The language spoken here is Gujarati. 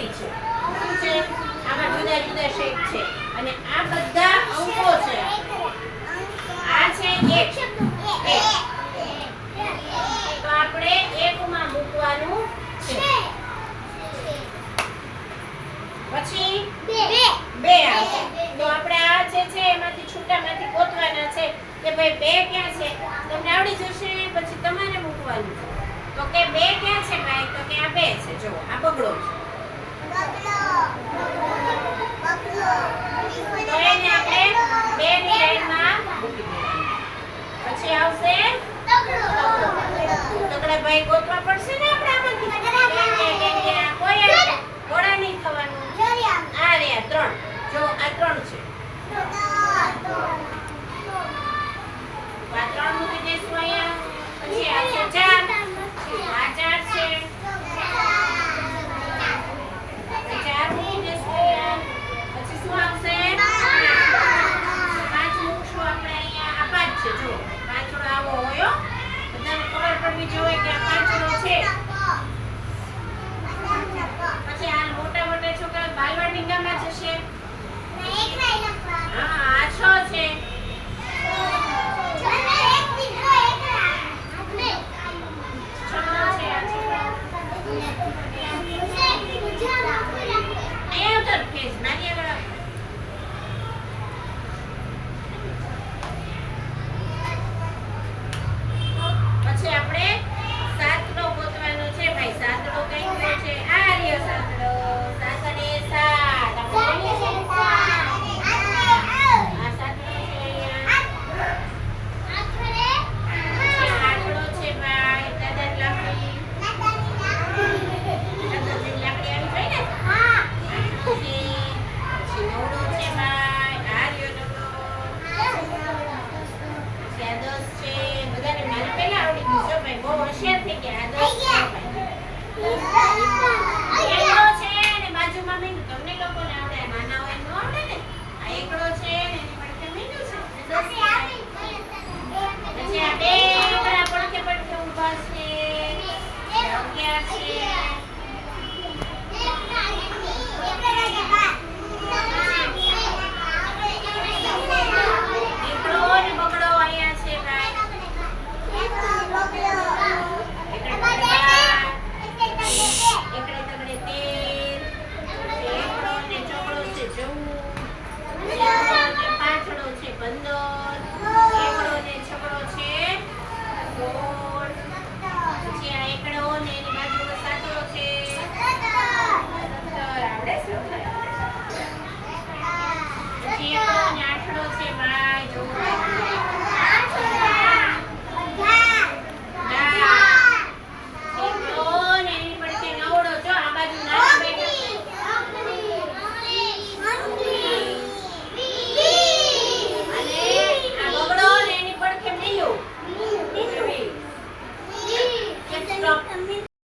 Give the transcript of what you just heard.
મોટી છે. શું છે? આમાં જુદા જુદા શેપ છે. અને આ બધા અંકો છે. આ છે એક. તો આપણે એકમાં મૂકવાનું છે. પછી બે બે આવશે. તો આપણે આ જે છે એમાંથી છૂટામાંથી ગોતવાના છે કે ભાઈ બે ક્યાં છે? તમને આવડી જશે, પછી તમારે મૂકવાનું છે. તો કે બે ક્યાં છે ભાઈ? તો કે આ બે છે. જો આ બગડો છે. પછી આવશે તગડો તગડા ભાઈ ગોતવા પડશે ને આપણે આમાંથી we doing now? શેર થઈ ગયા.